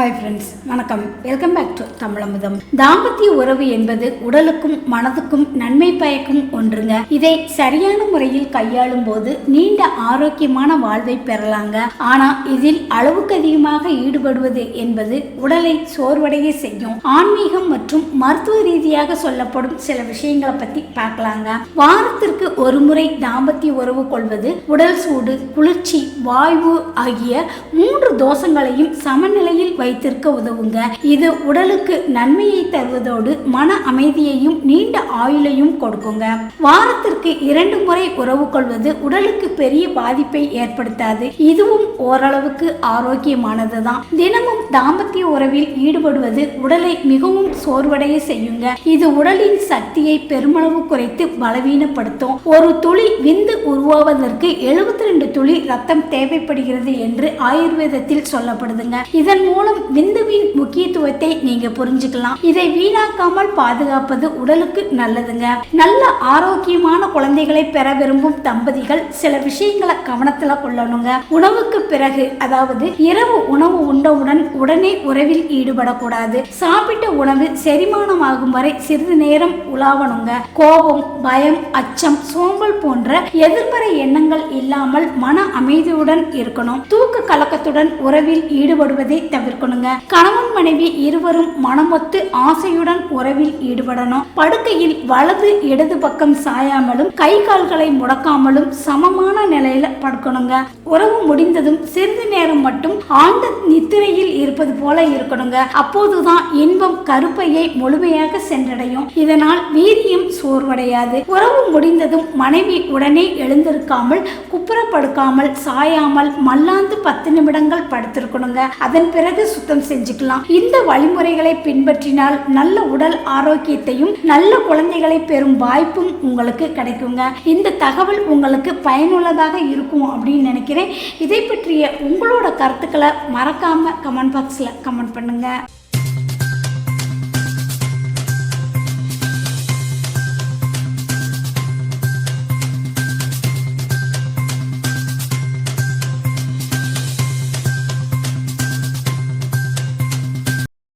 Hi friends வணக்கம். Welcome back to Tamilamudham. தாம்பத்திய உறவு என்பது உடலுக்கும் மனதுக்கும் நன்மை பயக்கும் ஒன்றுங்க. இதை சரியான முறையில் கையாளும் போது நீண்ட ஆரோக்கியமான வாழ்வை பெறலாங்க. ஆனா இதில் அளவுக்கு அதிகமாக ஈடுபடுவது என்பது உடலை சோர்வடைய செய்யும். ஆன்மீகம் மற்றும் மருத்துவ ரீதியாக சொல்லப்படும் சில விஷயங்களை பத்தி பார்க்கலாங்க. வாரத்திற்கு ஒரு முறை தாம்பத்திய உறவு கொள்வது உடல் சூடு குளிர்ச்சி வாய்வு ஆகிய மூன்று தோஷங்களையும் சமநிலையில் வைத்திருக்க உதவுங்க. இது உடலுக்கு நன்மையை தருவதோடு மன அமைதியையும் நீண்ட ஆயுளையும் கொடுக்குங்க. வாரத்திற்கு இரண்டு முறை உறவு கொள்வது உடலுக்கு பெரிய பாதிப்பை ஏற்படுத்தாது. இதுவும் ஓரளவுக்கு ஆரோக்கியமானது தான் தினமும் தாம்பத்திய உறவில் ஈடுபடுவது உடலை மிகவும் சோர்வடைய செய்யுங்க. இது உடலின் சக்தியை பெருமளவு குறைத்து பலவீனப்படுத்தும். ஒரு துளி விந்து உருவாவதற்கு 72 ரெண்டு துளி ரத்தம் தேவைப்படுகிறது என்று ஆயுர்வேதத்தில் சொல்லப்படுதுங்க. இதன் மூலம் விந்துவின் முக்கியத்துவத்தை நீங்க புரிஞ்சுக்கலாம். இதை வீணாக்காமல் பாதுகாப்பது உடலுக்கு நல்லதுங்க. நல்ல ஆரோக்கியமான குழந்தைகளை பெற விரும்பும் தம்பதிகள் சில விஷயங்களை கவனத்துல கொள்ளணுங்க. உணவுக்கு பிறகு அதாவது இரவு உணவு உண்டவுடன் உடனே உறவில் ஈடுபடக்கூடாது. சாப்பிட்ட உணவு செரிமானமாகும் வரை சிறிது நேரம் உலாவணுங்க. கோபம் பயம் அச்சம் சோம்பல் போன்ற எதிர்மறை எண்ணங்கள் இல்லாமல் மன அமைதியுடன் இருக்கணும். தூக்க கலக்கத்துடன் உறவில் ஈடுபடுவதை தவிர்க்கணுங்க கணவன் மனைவி இருவரும் மனமொத்து ஆசையுடன் உறவில் ஈடுபடணும். படுக்கையில் வலது இடது பக்கம் சாயாமலும் கை கால்களை முடக்காமலும் சமமான நிலையில படுக்கணுங்க. உறவு முடிந்ததும் சிறிது நேரம் மட்டும் ஆழ்ந்த நித்திரையில் இருப்பது போல இருக்கணுங்க. அப்போதுதான் இன்பம் கருப்பையை முழுமையாக சென்றடையும். இதனால் வீரியம் சோர்வடையாது. உறவு முடிந்ததும் மனைவி உடனே எழுந்திருக்காமல் குப்புறப்படுக்காமல் சாயாமல் மல்லாந்து பத்து நிமிடங்கள் படுத்திருக்கணுங்க. அதன் பிறகு சுத்தம் செஞ்சுக்கலாம். இந்த வழிமுறைகளை பின்பற்றினால் நல்ல உடல் ஆரோக்கியத்தையும் நல்ல குழந்தைகளை பெறும் வாய்ப்பும் உங்களுக்கு கிடைக்குங்க. இந்த தகவல் உங்களுக்கு பயனுள்ளதாக இருக்கும் அப்படின்னு நினைக்கிறேன். இதை பற்றிய உங்களோட கருத்துக்களை மறக்காம கமெண்ட் பாக்ஸில் கமெண்ட் பண்ணுங்க.